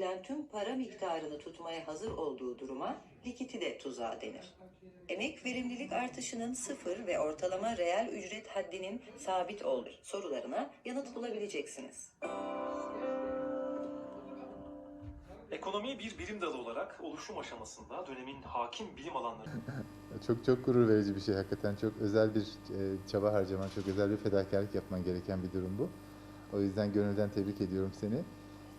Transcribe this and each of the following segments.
verilen tüm para miktarını tutmaya hazır olduğu duruma likidite tuzağı denir. Emek verimlilik artışının sıfır ve ortalama reel ücret haddinin sabit olduğu sorularına yanıt bulabileceksiniz. Ekonomi bir bilim dalı olarak oluşum aşamasında dönemin hakim bilim alanları Çok çok gurur verici bir şey hakikaten çok özel bir e, çaba harcaman, çok özel bir fedakarlık yapman gereken bir durum bu. O yüzden gönülden tebrik ediyorum seni.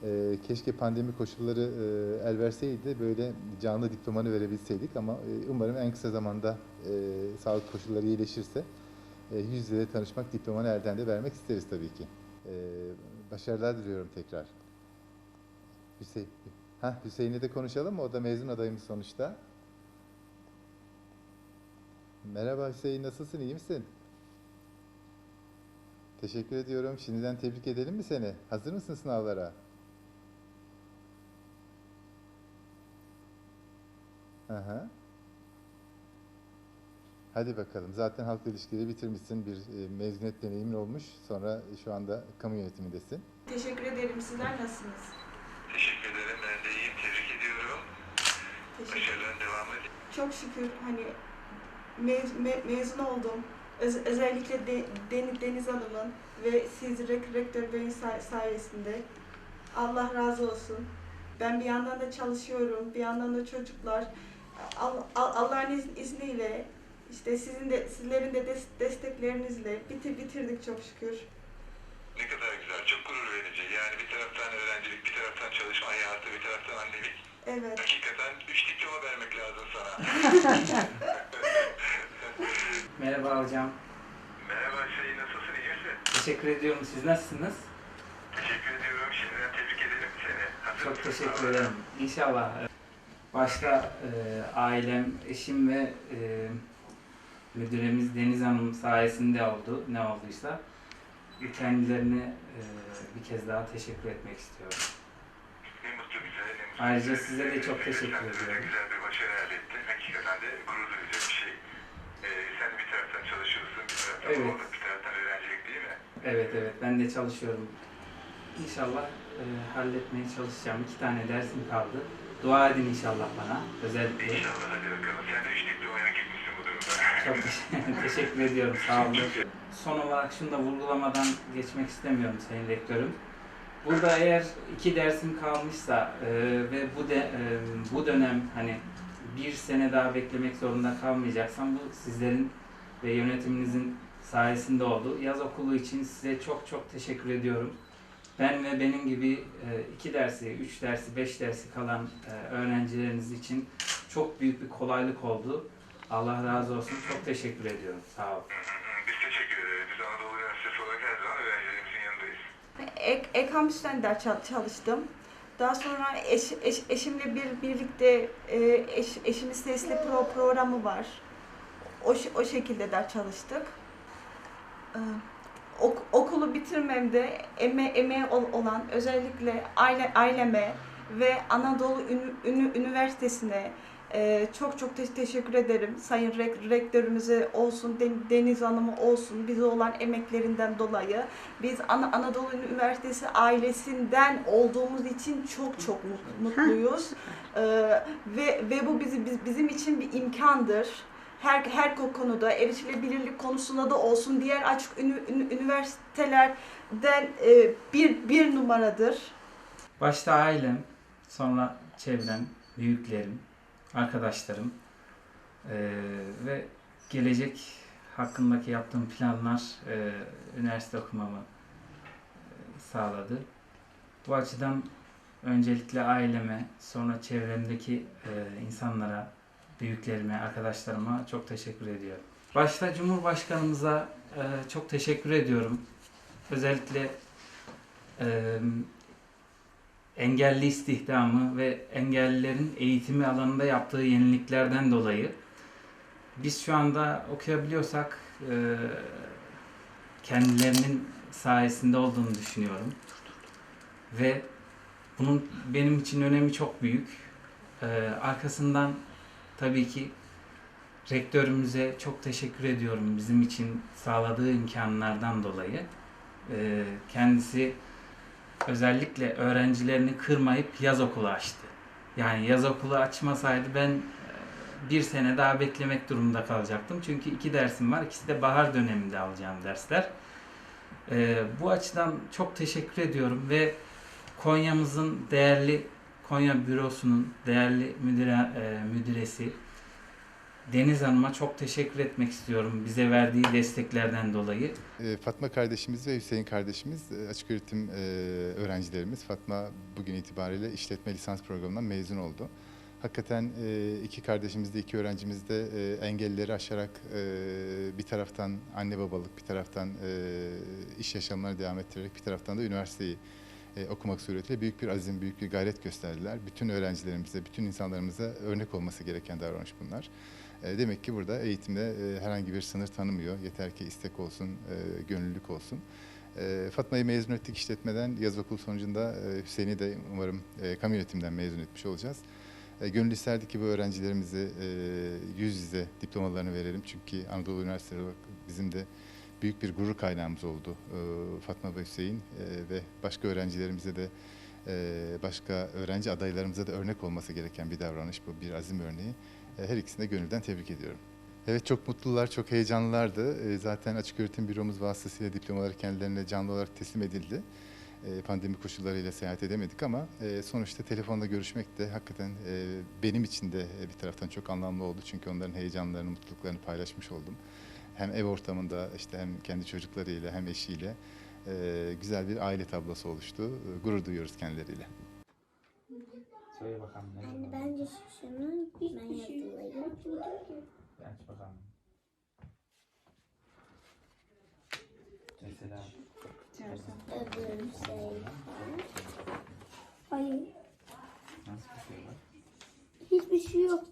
E, keşke pandemi koşulları e, el verseydi böyle canlı diplomanı verebilseydik ama e, umarım en kısa zamanda e, sağlık koşulları iyileşirse e, yüz yüze tanışmak diplomanı elden de vermek isteriz tabii ki. E, başarılar diliyorum tekrar. Hüseyin, ha Hüseyin'le de konuşalım mı? O da mezun adayımız sonuçta. Merhaba Hüseyin, nasılsın? İyi misin? Teşekkür ediyorum. Şimdiden tebrik edelim mi seni? Hazır mısın sınavlara? Hı hı. Hadi bakalım. Zaten halk ilişkileri bitirmişsin. Bir e, mezuniyet deneyimin olmuş. Sonra şu anda kamu yönetimindesin. Teşekkür ederim. Sizler nasılsınız? Teşekkür ederim. Ben de iyiyim. Tebrik ediyorum. Teşekkür Başarıların devamı. Çok şükür hani mez- me- mezun oldum. Öz- özellikle de- Den- Deniz Hanım'ın ve siz rek- rektör beyin say- sayesinde. Allah razı olsun. Ben bir yandan da çalışıyorum, bir yandan da çocuklar. Al- Al- Allah'ın iz- izniyle, işte sizin de sizlerin de des- desteklerinizle bitir bitirdik çok şükür. Ne kadar güzel. Çok gurur verici. Yani bir taraftan öğrencilik, bir taraftan çalışma hayatı, bir taraftan annelik. Evet. Hakikaten üç diploma vermek lazım sana. Merhaba hocam. Merhaba Hüseyin. Nasılsın? İyi misin? Teşekkür ediyorum. Siz nasılsınız? Teşekkür ediyorum. Şimdiden tebrik ederim seni. Hazır Çok teşekkür ederim. İnşallah. Başta e, ailem, eşim ve e, müdüremiz Deniz Hanım sayesinde oldu. Ne olduysa. Kendilerine e, bir kez daha teşekkür etmek istiyorum. Ne mutlu bize. Ne mutlu Ayrıca bize. size de çok teşekkür sen de ediyorum. güzel bir başarı elde ettin. Hakikaten de gurur duyacak bir şey. Ee, sen bir taraftan çalışıyorsun, bir taraftan Evet. babalık, bir taraftan öğrencilik değil mi? Evet evet ben de çalışıyorum. İnşallah e, halletmeye çalışacağım. İki tane dersim kaldı. Dua edin inşallah bana özellikle. İnşallah hadi bakalım. Sen de üç diplomaya gitmişsin bu durumda. Çok teşekkür ediyorum. Sağ olun. Son olarak şunu da vurgulamadan geçmek istemiyorum Sayın Rektörüm. Burada eğer iki dersim kalmışsa e, ve bu de e, bu dönem hani bir sene daha beklemek zorunda kalmayacaksam bu sizlerin ve yönetiminizin sayesinde oldu. Yaz okulu için size çok çok teşekkür ediyorum. Ben ve benim gibi e, iki dersi, üç dersi, beş dersi kalan e, öğrencileriniz için çok büyük bir kolaylık oldu. Allah razı olsun. Çok teşekkür ediyorum. Sağ olun. Biz teşekkür ederiz. Biz Anadolu Üniversitesi olarak her zaman öğrencilerimizin yanındayız. Ek, ek kampüsten ders çal- çalıştım. Daha sonra eş, eş- eşimle bir birlikte e, eş, eşimin sesli pro programı var. O, o şekilde ders çalıştık. Ee, ok- okulu bitirmemde eme, emeği ol- olan özellikle aile aileme ve Anadolu Ünü- Üniversitesi'ne e, çok çok te- teşekkür ederim. Sayın rek- rektörümüze olsun, Den- Deniz Hanım'a olsun bize olan emeklerinden dolayı. Biz Ana- Anadolu Üniversitesi ailesinden olduğumuz için çok çok mut- mutluyuz. Ee, ve ve bu bizi biz- bizim için bir imkandır. Her her konuda erişilebilirlik konusunda da olsun diğer açık üniversitelerden e, bir bir numaradır. Başta ailem, sonra çevrem, büyüklerim, arkadaşlarım eee, ve gelecek hakkındaki yaptığım planlar eee, üniversite okumamı eee, sağladı. Bu açıdan öncelikle aileme, sonra çevremdeki eee, insanlara, büyüklerime, arkadaşlarıma çok teşekkür ediyorum. Başta Cumhurbaşkanımıza eee, çok teşekkür ediyorum. Özellikle eee engelli istihdamı ve engellilerin eğitimi alanında yaptığı yeniliklerden dolayı biz şu anda okuyabiliyorsak e, kendilerinin sayesinde olduğunu düşünüyorum. Ve bunun benim için önemi çok büyük. E, arkasından tabii ki rektörümüze çok teşekkür ediyorum bizim için sağladığı imkanlardan dolayı. E, kendisi özellikle öğrencilerini kırmayıp yaz okulu açtı. Yani yaz okulu açmasaydı ben e, bir sene daha beklemek durumunda kalacaktım. Çünkü iki dersim var. İkisi de bahar döneminde alacağım dersler. E, bu açıdan çok teşekkür ediyorum ve Konya'mızın değerli Konya bürosunun değerli müdüre, e, müdüresi Deniz Hanım'a çok teşekkür etmek istiyorum bize verdiği desteklerden dolayı. Ee, Fatma kardeşimiz ve Hüseyin kardeşimiz e, açık öğretim e, öğrencilerimiz. Fatma bugün itibariyle işletme lisans programından mezun oldu. Hakikaten e, iki kardeşimiz de iki öğrencimiz de e, engelleri aşarak e, bir taraftan anne babalık, bir taraftan e, iş yaşamlarına devam ettirerek bir taraftan da üniversiteyi e, okumak suretiyle büyük bir azim, büyük bir gayret gösterdiler. Bütün öğrencilerimize, bütün insanlarımıza örnek olması gereken davranış bunlar. E, Demek ki burada eğitimde e, herhangi bir sınır tanımıyor. Yeter ki istek olsun, e, gönüllülük olsun. E, Fatma'yı mezun ettik işletmeden. Yaz okulu sonucunda e, Hüseyin'i de umarım e, kamu yönetimden mezun etmiş olacağız. E, Gönül isterdi ki bu öğrencilerimize e, yüz yüze diplomalarını verelim. Çünkü Anadolu Üniversiteleri olarak bizim de büyük bir gurur kaynağımız oldu e, Fatma ve Ve başka öğrencilerimize de e, başka öğrenci adaylarımıza da örnek olması gereken bir davranış bu, bir azim örneği. E, Her ikisini de gönülden tebrik ediyorum. Evet çok mutlular, çok heyecanlılardı. Zaten açık öğretim büromuz vasıtasıyla diplomaları kendilerine canlı olarak teslim edildi. Pandemi koşullarıyla seyahat edemedik ama sonuçta telefonda görüşmek de hakikaten benim için de bir taraftan çok anlamlı oldu. Çünkü onların heyecanlarını, mutluluklarını paylaşmış oldum. Hem ev ortamında işte hem kendi çocuklarıyla hem eşiyle e, güzel bir aile tablosu oluştu. E, Gurur duyuyoruz kendileriyle. Söyle bakalım ne Yani bence şunu ben yazılayım. Aç bakalım. Mesela Öbür şey var. Hayır. nasıl bir şey var? Hiçbir şey yok.